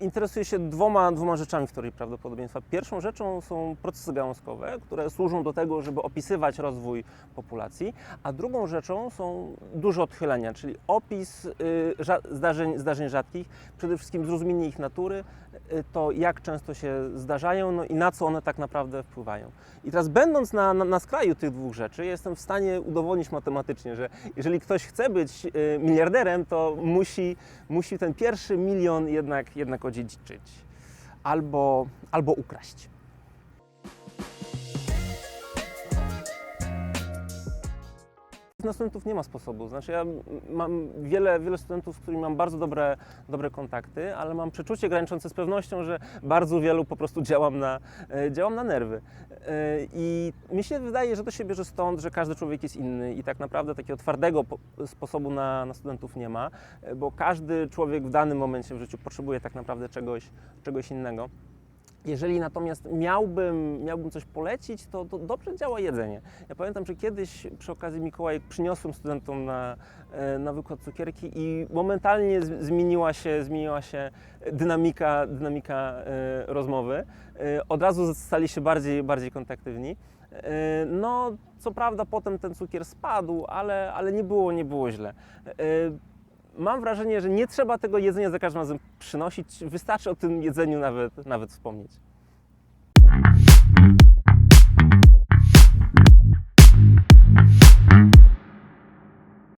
Interesuję się dwoma, dwoma rzeczami w teorii prawdopodobieństwa. Pierwszą rzeczą są procesy gałązkowe, które służą do tego, żeby opisywać rozwój populacji, a drugą rzeczą są duże odchylenia, czyli opis y, zdarzeń, zdarzeń rzadkich, przede wszystkim zrozumienie ich natury, y, to jak często się zdarzają no i na co one tak naprawdę wpływają. I teraz będąc na, na, na skraju tych dwóch rzeczy, jestem w stanie udowodnić matematycznie, że jeżeli ktoś chce być y, miliarderem, to musi, musi ten pierwszy milion jednak, jednak odziedziczyć albo, albo ukraść. Na studentów nie ma sposobu. Znaczy ja mam wiele, wiele studentów, z którymi mam bardzo dobre, dobre kontakty, ale mam przeczucie graniczące z pewnością, że bardzo wielu po prostu działam na, e, działam na nerwy. E, I mi się wydaje, że to się bierze stąd, że każdy człowiek jest inny i tak naprawdę takiego twardego po- sposobu na, na studentów nie ma, e, bo każdy człowiek w danym momencie w życiu potrzebuje tak naprawdę czegoś, czegoś innego. Jeżeli natomiast miałbym, miałbym coś polecić, to, to dobrze działa jedzenie. Ja pamiętam, że kiedyś przy okazji Mikołajek przyniosłem studentom na, e, na wykład cukierki i momentalnie zmieniła się, zmieniła się dynamika, dynamika e, rozmowy. E, Od razu stali się bardziej, bardziej kontaktywni. No, co prawda potem ten cukier spadł, ale, ale nie, było, nie było źle. Mam wrażenie, że nie trzeba tego jedzenia za każdym razem przynosić, wystarczy o tym jedzeniu nawet, nawet wspomnieć.